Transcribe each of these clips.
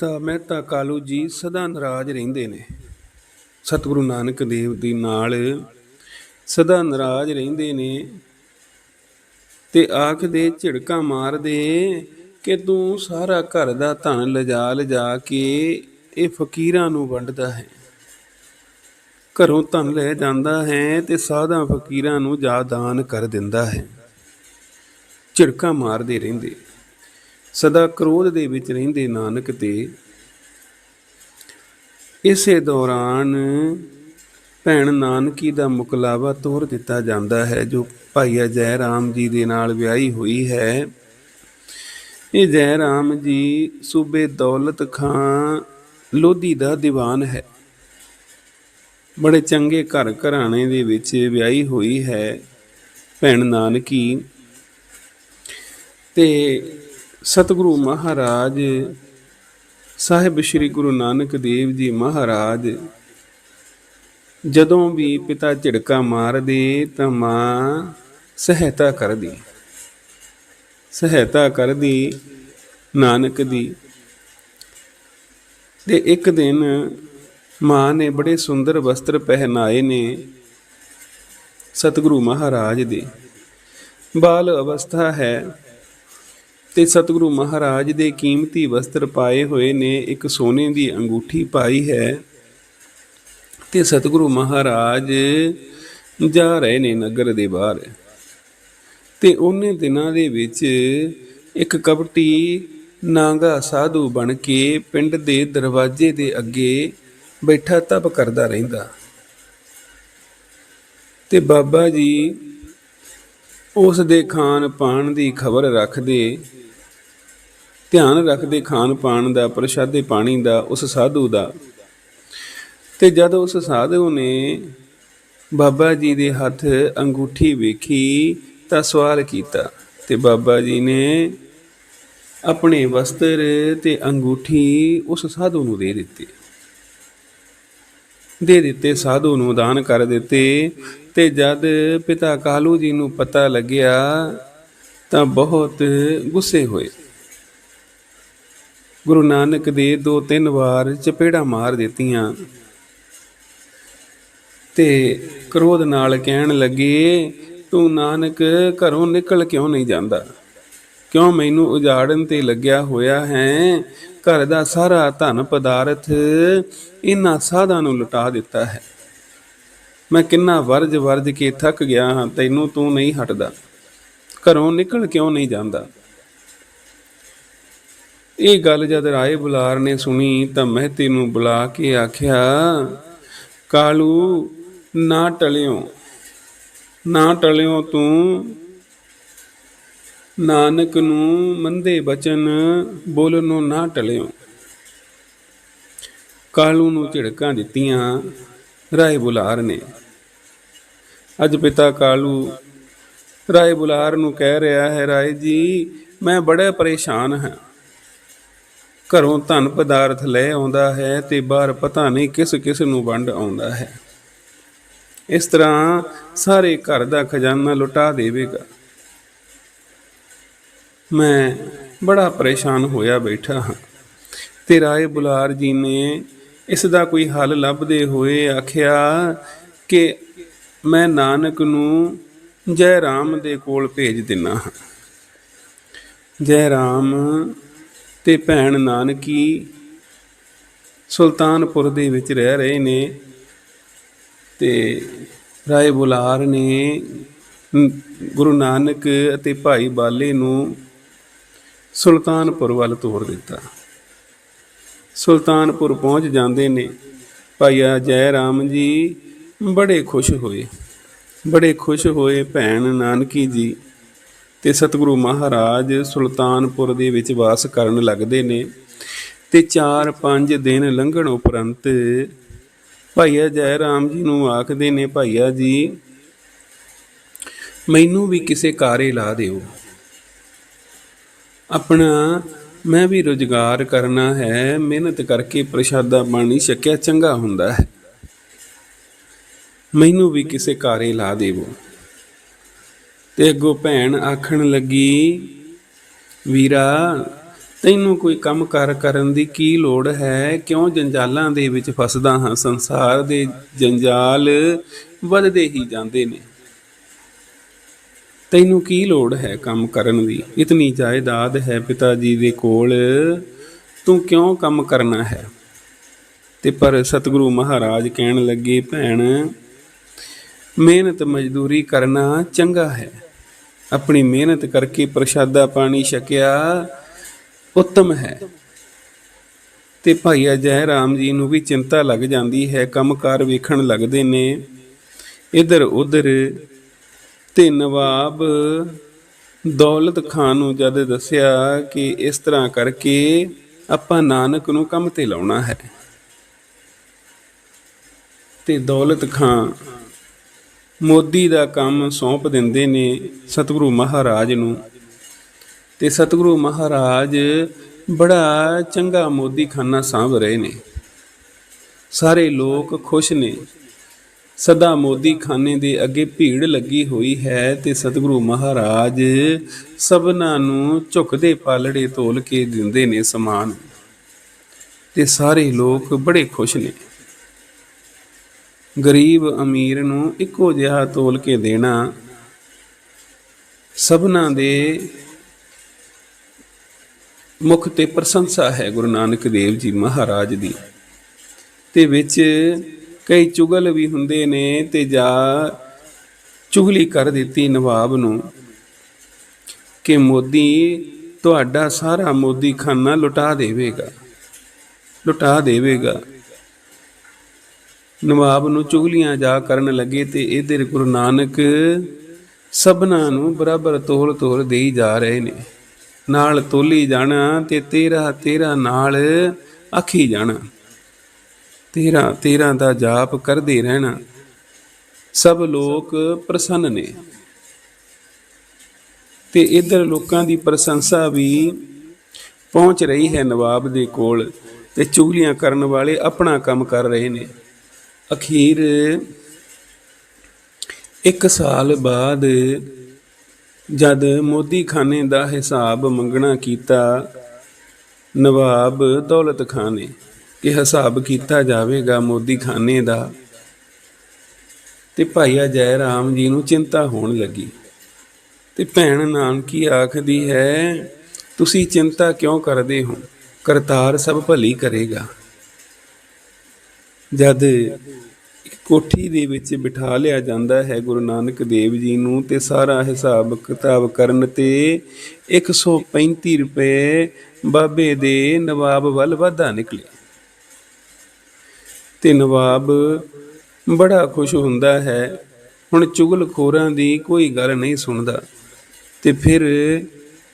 ਪਿਤਾ ਮਹਿਤਾ ਕਾਲੂ ਜੀ ਸਦਾ ਨਾਰਾਜ਼ ਰਹਿੰਦੇ ਨੇ। ਸਤਿਗੁਰੂ ਨਾਨਕ ਦੇਵ ਦੀ ਨਾਲ ਸਦਾ ਨਾਰਾਜ਼ ਰਹਿੰਦੇ ਨੇ। ਤੇ ਆਖਦੇ ਝਿੜਕਾਂ ਮਾਰਦੇ ਕਿ ਤੂੰ ਸਾਰਾ ਘਰ ਦਾ ਧਨ ਲਿਜਾ ਲਿਜਾ ਕੇ ਇਹ ਫਕੀਰਾਂ ਨੂੰ ਵੰਡਦਾ ਹੈ। ਘਰੋਂ ਧਨ ਲੈ ਜਾਂਦਾ ਹੈ ਤੇ ਸਾਧਾਂ ਫਕੀਰਾਂ ਨੂੰ ਜਾ ਦਾਨ ਕਰ ਦਿੰਦਾ ਹੈ। ਝਿੜਕਾਂ ਮਾਰਦੇ ਰਹਿੰਦੇ। ਸਦਾ ਕ੍ਰੋਧ ਦੇ ਵਿੱਚ ਰਹਿੰਦੇ ਨਾਨਕ ਤੇ ਇਸੇ ਦੌਰਾਨ ਭੈਣ ਨਾਨਕੀ ਦਾ ਮੁਕਲਾਵਾ ਤੋਰ ਦਿੱਤਾ ਜਾਂਦਾ ਹੈ, ਜੋ ਭਾਈਆ ਜੈ ਰਾਮ ਜੀ ਦੇ ਨਾਲ ਵਿਆਹੀ ਹੋਈ ਹੈ। ਇਹ ਜੈ ਰਾਮ ਜੀ ਸੂਬੇ ਦੌਲਤ ਖਾਂ ਲੋਧੀ ਦਾ ਦੀਵਾਨ ਹੈ। ਬੜੇ ਚੰਗੇ ਘਰ ਘਰਾਣੇ ਦੇ ਵਿੱਚ ਵਿਆਹੀ ਹੋਈ ਹੈ ਭੈਣ ਨਾਨਕੀ ਤੇ ਸਤਿਗੁਰੂ ਮਹਾਰਾਜ, ਸਾਹਿਬ ਸ੍ਰੀ ਗੁਰੂ ਨਾਨਕ ਦੇਵ ਜੀ ਮਹਾਰਾਜ, ਜਦੋਂ ਵੀ ਪਿਤਾ ਝਿੜਕਾ ਮਾਰਦੇ ਤਾਂ ਮਾਂ ਸਹਾਇਤਾ ਕਰਦੀ। ਸਹਾਇਤਾ ਕਰਦੀ ਨਾਨਕ ਦੀ। ਤੇ ਇੱਕ ਦਿਨ ਮਾਂ ਨੇ ਬੜੇ ਸੁੰਦਰ ਵਸਤਰ ਪਹਿਨਾਏ ਨੇ ਸਤਿਗੁਰੂ ਮਹਾਰਾਜ ਦੇ। ਬਾਲ ਅਵਸਥਾ ਹੈ। ਤੇ ਸਤਿਗੁਰੂ ਮਹਾਰਾਜ ਦੇ ਕੀਮਤੀ ਵਸਤਰ ਪਾਏ ਹੋਏ ਨੇ, ਇੱਕ ਸੋਨੇ ਦੀ ਅੰਗੂਠੀ ਪਾਈ ਹੈ ਤੇ ਸਤਿਗੁਰੂ ਮਹਾਰਾਜ ਜਾ ਰਹੇ ਨੇ ਨਗਰ ਦੇ ਬਾਹਰ। ਤੇ ਉਹਨੇ ਦਿਨਾਂ ਦੇ ਵਿੱਚ ਇੱਕ ਕਪਟੀ ਨਾਂਗਾ ਸਾਧੂ ਬਣ ਕੇ ਪਿੰਡ ਦੇ ਦਰਵਾਜ਼ੇ ਦੇ ਅੱਗੇ ਬੈਠਾ ਤਪ ਕਰਦਾ ਰਹਿੰਦਾ। ਤੇ ਬਾਬਾ ਜੀ ਉਸ ਦੇ ਖਾਣ ਪਾਣ ਦੀ ਖਬਰ ਰੱਖਦੇ ਧਿਆਨ ਰੱਖਦੇ ਖਾਣ ਪਾਣ ਦਾ, ਪ੍ਰਸ਼ਾਦੇ ਪਾਣੀ ਦਾ, ਉਸ ਸਾਧੂ ਦਾ। ਤੇ ਜਦ ਉਸ ਸਾਧੂ ਨੇ ਬਾਬਾ ਜੀ ਦੇ ਹੱਥ ਅੰਗੂਠੀ ਵੇਖੀ, ਤਾਂ ਸਵਾਲ ਕੀਤਾ। ਤੇ ਬਾਬਾ ਜੀ ਨੇ ਆਪਣੇ ਵਸਤਰ ਤੇ ਅੰਗੂਠੀ ਉਸ ਸਾਧੂ ਨੂੰ ਦੇ ਦਿੱਤੀ। ਦੇ ਦਿੱਤੇ, ਸਾਧੂ ਨੂੰ ਦਾਨ ਕਰ ਦਿੱਤੇ। ਤੇ ਜਦ ਪਿਤਾ ਕਾਲੂ ਜੀ ਨੂੰ ਪਤਾ ਲੱਗਿਆ, ਤਾਂ ਬਹੁਤ ਗੁੱਸੇ ਹੋਏ। ਗੁਰੂ ਨਾਨਕ ਦੇ ਦੋ ਤਿੰਨ ਵਾਰ ਚਪੇੜਾ ਮਾਰ ਦਿੱਤੀਆਂ ਤੇ ਕ੍ਰੋਧ ਨਾਲ ਕਹਿਣ ਲੱਗੇ, ਤੂੰ ਨਾਨਕ ਘਰੋਂ ਨਿਕਲ ਕਿਉਂ ਨਹੀਂ ਜਾਂਦਾ? ਕਿਉਂ ਮੈਨੂੰ ਉਜਾੜਨ ਤੇ ਲੱਗਿਆ ਹੋਇਆ ਹੈ? ਘਰ ਦਾ ਸਾਰਾ ਧਨ ਪਦਾਰਥ ਇਹਨਾਂ ਸਾਧਾਂ ਨੂੰ ਲੁਟਾ ਦਿੱਤਾ ਹੈ। ਮੈਂ ਕਿੰਨਾ ਵਰਜ ਵਰਜ ਕੇ ਥੱਕ ਗਿਆ ਹਾਂ, ਤੈਨੂੰ ਤੂੰ ਨਹੀਂ ਹਟਦਾ। ਘਰੋਂ ਨਿਕਲ ਕਿਉਂ ਨਹੀਂ ਜਾਂਦਾ? ਇਹ ਗੱਲ ਜਦ ਰਾਏ ਬੁਲਾਰ ਨੇ ਸੁਣੀ ਤਾਂ ਮਹਿਤੇ ਨੂੰ ਬੁਲਾ ਕੇ ਆਖਿਆ, ਕਾਲੂ, ਨਾ ਟਲਿਓ ਨਾ ਟਲਿਓ ਤੂੰ। ਨਾਨਕ ਨੂੰ ਮੰਦੇ ਬਚਨ ਬੋਲਣੋਂ ਨਾ ਟਲਿਓ। ਕਾਲੂ ਨੂੰ ਝਿੜਕਾਂ ਦਿੱਤੀਆਂ ਰਾਏ ਬੁਲਾਰ ਨੇ। ਅੱਜ ਪਿਤਾ ਕਾਲੂ, ਰਾਏ ਬੁਲਾਰ ਨੂੰ ਕਹਿ ਰਿਹਾ ਹੈ, ਰਾਏ ਜੀ, ਮੈਂ ਬੜਾ ਪਰੇਸ਼ਾਨ ਹਾਂ। ਘਰੋਂ ਧਨ ਪਦਾਰਥ ਲੈ ਆਉਂਦਾ ਹੈ ਤੇ ਬਾਹਰ ਪਤਾ ਨਹੀਂ ਕਿਸ ਕਿਸ ਨੂੰ ਵੰਡ ਆਉਂਦਾ ਹੈ। ਇਸ ਤਰ੍ਹਾਂ ਸਾਰੇ ਘਰ ਦਾ ਖਜ਼ਾਨਾ ਲੁਟਾ ਦੇਵੇਗਾ। ਮੈਂ ਬੜਾ ਪਰੇਸ਼ਾਨ ਹੋਇਆ ਬੈਠਾ ਹਾਂ। ਤੇ ਰਾਏ ਬੁਲਾਰ ਜੀ ਨੇ ਇਸ ਦਾ ਕੋਈ ਹੱਲ ਲੱਭਦੇ ਹੋਏ ਆਖਿਆ ਕਿ ਮੈਂ ਨਾਨਕ ਨੂੰ ਜੈ ਰਾਮ ਦੇ ਕੋਲ ਭੇਜ ਦਿੰਨਾ ਹਾਂ। ਜੈ ਰਾਮ ਤੇ ਭੈਣ ਨਾਨਕੀ ਸੁਲਤਾਨਪੁਰ ਦੇ ਵਿੱਚ ਰਹਿ ਰਹੇ ਨੇ ਤੇ ਰਾਏ ਬੁਲਾਰ ਨੇ ਗੁਰੂ ਨਾਨਕ ਅਤੇ ਭਾਈ ਬਾਲੇ ਨੂੰ ਸੁਲਤਾਨਪੁਰ ਵੱਲ ਤੋਰ ਦਿੱਤਾ। ਸੁਲਤਾਨਪੁਰ ਪਹੁੰਚ ਜਾਂਦੇ ਨੇ। ਭਾਈਆ ਜੈ ਰਾਮ ਜੀ ਬੜੇ ਖੁਸ਼ ਹੋਏ। ਬੜੇ ਖੁਸ਼ ਹੋਏ ਭੈਣ ਨਾਨਕੀ ਜੀ। ਤੇ ਸਤਿਗੁਰੂ ਮਹਾਰਾਜ ਸੁਲਤਾਨਪੁਰ ਦੇ ਵਿੱਚ ਵਾਸ ਕਰਨ ਲੱਗਦੇ ਨੇ ਤੇ 4-5 ਦਿਨ ਲੰਘਣ ਉਪਰੰਤ ਭਾਈਆ ਜੈ ਰਾਮ ਜੀ ਨੂੰ ਆਖਦੇ ਨੇ, ਭਾਈਆ ਜੀ, ਮੈਨੂੰ ਵੀ ਕਿਸੇ ਕਾਰੇ ਲਾ ਦਿਓ। ਆਪਣਾ ਮੈਂ ਵੀ ਰੁਜ਼ਗਾਰ ਕਰਨਾ ਹੈ, ਮਿਹਨਤ ਕਰਕੇ ਪ੍ਰਸ਼ਾਦਾ ਪਾਣੀ ਛਕਿਆ ਚੰਗਾ ਹੁੰਦਾ ਹੈ। ਮੈਨੂੰ ਵੀ ਕਿਸੇ ਕਾਰੇ ਲਾ ਦੇਵੋ। ਤੇ ਅੱਗੋਂ ਭੈਣ ਆਖਣ ਲੱਗੀ, ਵੀਰਾ, ਤੈਨੂੰ ਕੋਈ ਕੰਮ ਕਰ ਕਰਨ ਦੀ ਕੀ ਲੋੜ ਹੈ? ਕਿਉਂ ਜੰਜਾਲਾਂ ਦੇ ਵਿੱਚ ਫਸਦਾ ਹਾਂ? ਸੰਸਾਰ ਦੇ ਜੰਜਾਲ ਵੱਧਦੇ ਹੀ ਜਾਂਦੇ ਨੇ। ਤੈਨੂੰ ਕੀ ਲੋੜ ਹੈ ਕੰਮ ਕਰਨ ਦੀ? ਇਤਨੀ ਜਾਇਦਾਦ ਹੈ ਪਿਤਾ ਜੀ ਦੇ ਕੋਲ। ਤੂੰ ਕਿਉਂ ਕੰਮ ਕਰਨਾ ਹੈ? ਤੇ ਪਰ ਸਤਿਗੁਰੂ ਮਹਾਰਾਜ ਕਹਿਣ ਲੱਗੇ, ਭੈਣ ਮਿਹਨਤ ਮਜ਼ਦੂਰੀ ਕਰਨਾ ਚੰਗਾ ਹੈ। ਆਪਣੀ ਮਿਹਨਤ ਕਰਕੇ ਪ੍ਰਸ਼ਾਦਾ ਪਾਣੀ ਛਕਿਆ ਉੱਤਮ ਹੈ। ਤੇ ਭਾਈਆ ਜੈ ਰਾਮ ਜੀ ਨੂੰ ਵੀ ਚਿੰਤਾ ਲੱਗ ਜਾਂਦੀ ਹੈ, ਕੰਮਕਾਰ ਵੇਖਣ ਲੱਗਦੇ ਨੇ। ਇਧਰ ਉਧਰ ਤੇ ਨਵਾਬ ਦੌਲਤ ਖਾਨ ਨੂੰ ਜਦ ਦੱਸਿਆ ਕਿ ਇਸ ਤਰ੍ਹਾਂ ਕਰਕੇ ਆਪਾਂ ਨਾਨਕ ਨੂੰ ਕੰਮ ਤੇ ਲਾਉਣਾ ਹੈ। ਤੇ ਦੌਲਤ ਖਾਨ ਮੋਦੀ ਦਾ ਕੰਮ ਸੌਂਪ ਦਿੰਦੇ ਨੇ ਸਤਿਗੁਰੂ ਮਹਾਰਾਜ ਨੂੰ। ਤੇ ਸਤਿਗੁਰੂ ਮਹਾਰਾਜ ਬੜਾ ਚੰਗਾ ਮੋਦੀ ਖਾਨਾ ਸਾਂਭ ਰਹੇ ਨੇ। ਸਾਰੇ ਲੋਕ ਖੁਸ਼ ਨੇ। ਸਦਾ ਮੋਦੀ ਖਾਨੇ ਦੇ ਅੱਗੇ ਭੀੜ ਲੱਗੀ ਹੋਈ ਹੈ ਤੇ ਸਤਿਗੁਰੂ ਮਹਾਰਾਜ ਸਭਨਾਂ ਨੂੰ ਝੁਕਦੇ ਪਾਲੜੇ ਤੋਲ ਕੇ ਦਿੰਦੇ ਨੇ ਸਮਾਨ। ਤੇ ਸਾਰੇ ਲੋਕ ਬੜੇ ਖੁਸ਼ ਨੇ। ਗਰੀਬ ਅਮੀਰ ਨੂੰ ਇੱਕੋ ਜਿਹਾ ਤੋਲ ਕੇ ਦੇਣਾ ਸਭਨਾਂ ਦੇ ਮੁਖ ਤੇ ਪ੍ਰਸ਼ੰਸਾ ਹੈ ਗੁਰੂ ਨਾਨਕ ਦੇਵ ਜੀ ਮਹਾਰਾਜ ਦੀ। ਤੇ ਵਿੱਚ ਕਈ ਚੁਗਲ ਵੀ ਹੁੰਦੇ ਨੇ ਤੇ ਜਾ ਚੁਗਲੀ ਕਰ ਦਿੱਤੀ ਨਵਾਬ ਨੂੰ ਕਿ ਮੋਦੀ ਤੁਹਾਡਾ ਸਾਰਾ ਮੋਦੀ ਖਾਨਾ ਲੁਟਾ ਦੇਵੇਗਾ ਲੁਟਾ ਦੇਵੇਗਾ। ਨਵਾਬ ਨੂੰ ਚੁਗਲੀਆਂ ਜਾ ਕਰਨ ਲੱਗੇ ਤੇ ਇਧਰ ਗੁਰੂ ਨਾਨਕ ਸਭਨਾਂ ਨੂੰ ਬਰਾਬਰ ਤੋਲ ਤੋਲ ਦੇਈ ਜਾ ਰਹੇ ਨੇ। ਨਾਲ ਤੋਲੀ ਜਾਣਾ ਤੇ ਤੇਰਾ ਤੇਰਾ ਨਾਲ ਆਖੀ ਜਾਣਾ। ਤੇਰਾ ਤੇਰਾ ਦਾ ਜਾਪ ਕਰਦੇ ਰਹਿਣਾ। ਸਭ ਲੋਕ ਪ੍ਰਸੰਨ ਨੇ। ਤੇ ਇਧਰ ਲੋਕਾਂ ਦੀ ਪ੍ਰਸ਼ੰਸਾ ਵੀ ਪਹੁੰਚ ਰਹੀ ਹੈ ਨਵਾਬ ਦੇ ਕੋਲ ਤੇ ਚੁਗਲੀਆਂ ਕਰਨ ਵਾਲੇ ਆਪਣਾ ਕੰਮ ਕਰ ਰਹੇ ਨੇ। ਅਖੀਰ ਇੱਕ ਸਾਲ ਬਾਅਦ ਜਦ ਮੋਦੀ ਖਾਨੇ ਦਾ ਹਿਸਾਬ ਮੰਗਣਾ ਕੀਤਾ, ਨਵਾਬ ਦੌਲਤ ਖਾਨ ਨੇ ਕਿ ਹਿਸਾਬ ਕੀਤਾ ਜਾਵੇਗਾ ਮੋਦੀ ਖਾਨੇ ਦਾ ਤੇ ਭਾਈਆ ਜੈ ਰਾਮ ਜੀ ਨੂੰ ਚਿੰਤਾ ਹੋਣ ਲੱਗੀ ਤੇ ਭੈਣ ਨਾਨਕੀ ਆਖਦੀ ਹੈ, ਤੁਸੀਂ ਚਿੰਤਾ ਕਿਉਂ ਕਰਦੇ ਹੋ? ਕਰਤਾਰ ਸਭ ਭਲੀ ਕਰੇਗਾ। ਜਦ ਕੋਠੀ ਦੇ ਵਿੱਚ ਬਿਠਾ ਲਿਆ ਜਾਂਦਾ ਹੈ ਗੁਰੂ ਨਾਨਕ ਦੇਵ ਜੀ ਨੂੰ ਤੇ ਸਾਰਾ ਹਿਸਾਬ ਕਿਤਾਬ ਕਰਨ ਤੇ 135 ਰੁਪਏ ਬਾਬੇ ਦੇ ਨਵਾਬ ਵੱਲ ਵਾਧਾ ਨਿਕਲੇ ਤੇ ਨਵਾਬ ਬੜਾ ਖੁਸ਼ ਹੁੰਦਾ ਹੈ, ਹੁਣ ਚੁਗਲਖੋਰਾਂ ਦੀ ਕੋਈ ਗੱਲ ਨਹੀਂ ਸੁਣਦਾ। ਤੇ ਫਿਰ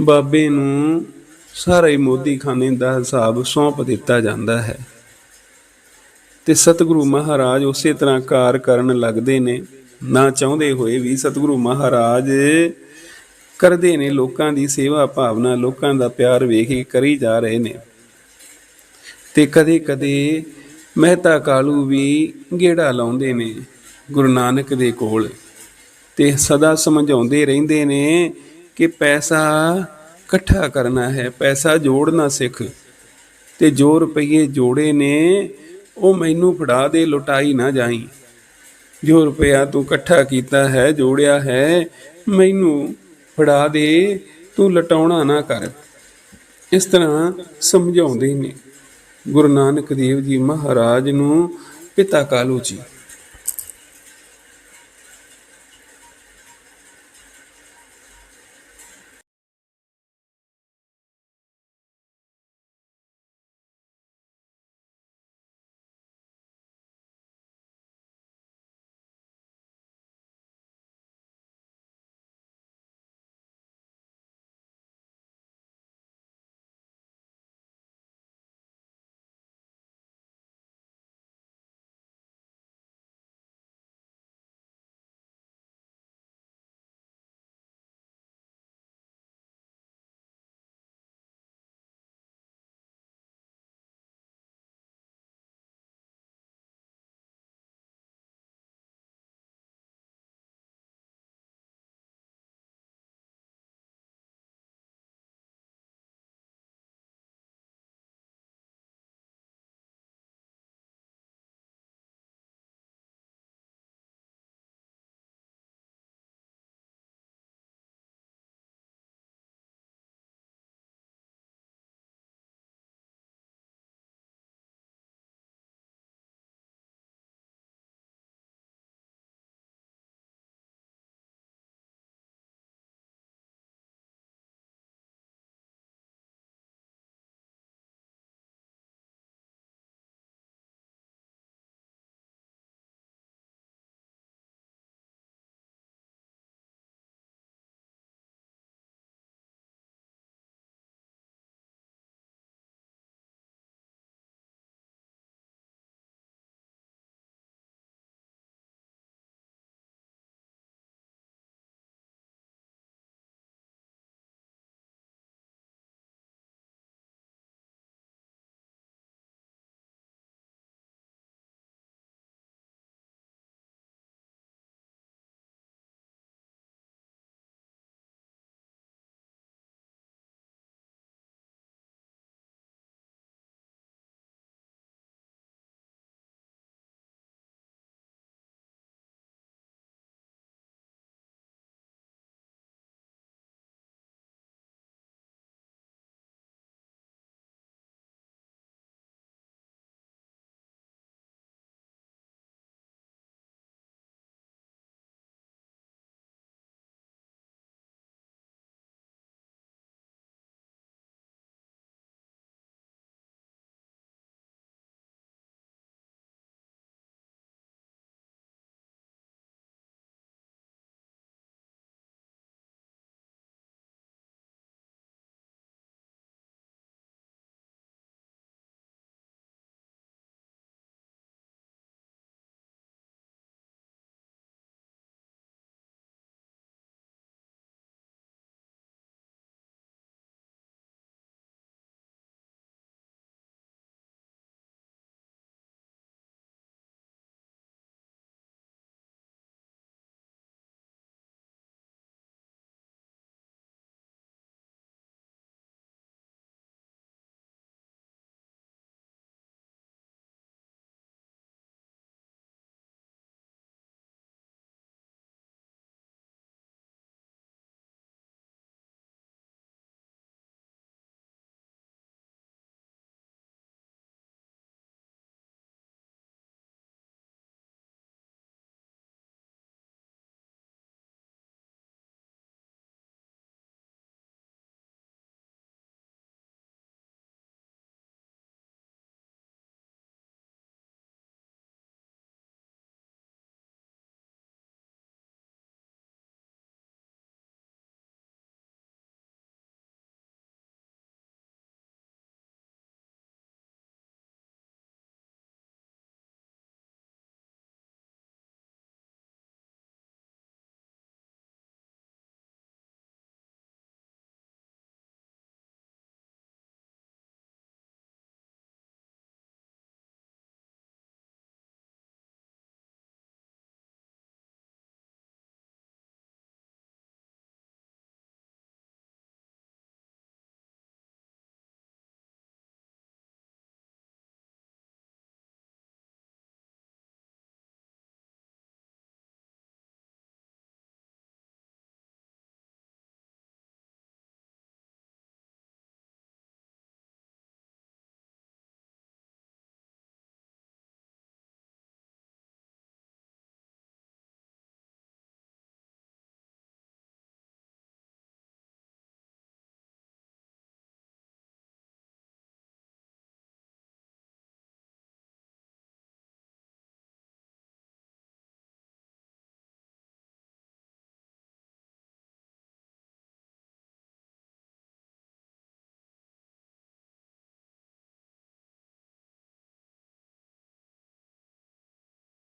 ਬਾਬੇ ਨੂੰ ਸਾਰਾ ਹੀ ਮੋਦੀ ਖਾਨੇ ਦਾ ਹਿਸਾਬ ਸੌਂਪ ਦਿੱਤਾ ਜਾਂਦਾ ਹੈ। ਤੇ ਸਤਿਗੁਰੂ ਮਹਾਰਾਜ ਉਸੇ ਤਰ੍ਹਾਂ ਕਾਰ ਕਰਨ ਲੱਗਦੇ ਨੇ। ਨਾ ਚਾਹੁੰਦੇ ਹੋਏ ਵੀ ਸਤਿਗੁਰੂ ਮਹਾਰਾਜ ਕਰਦੇ ਨੇ ਲੋਕਾਂ ਦੀ ਸੇਵਾ ਭਾਵਨਾ, ਲੋਕਾਂ ਦਾ ਪਿਆਰ ਵੇਖ ਕੇ ਕਰੀ ਜਾ ਰਹੇ ਨੇ। ਤੇ ਕਦੇ ਕਦੇ ਮਹਿਤਾ ਕਾਲੂ ਵੀ ਗੇੜਾ ਲਾਉਂਦੇ ਨੇ ਗੁਰੂ ਨਾਨਕ ਦੇ ਕੋਲ ਤੇ ਸਦਾ ਸਮਝਾਉਂਦੇ ਰਹਿੰਦੇ ਨੇ ਕਿ ਪੈਸਾ ਇਕੱਠਾ ਕਰਨਾ ਹੈ, ਪੈਸਾ ਜੋੜਨਾ ਸਿੱਖ ਤੇ ਜੋ ਰੁਪਏ ਜੋੜੇ ਨੇ ਉਹ ਮੈਨੂੰ ਫੜਾ ਦੇ, ਲੁਟਾਈ ਨਾ ਜਾਈ। ਜੋ ਰੁਪਇਆ ਤੂੰ ਇਕੱਠਾ ਕੀਤਾ ਹੈ, ਜੋੜਿਆ ਹੈ, ਮੈਨੂੰ ਫੜਾ ਦੇ, ਤੂੰ ਲਟਾਉਣਾ ਨਾ ਕਰ। ਇਸ ਤਰ੍ਹਾਂ ਸਮਝਾਉਂਦੇ ਨੇ ਗੁਰੂ ਨਾਨਕ ਦੇਵ ਜੀ ਮਹਾਰਾਜ ਨੂੰ ਪਿਤਾ ਕਾਲੂ ਜੀ।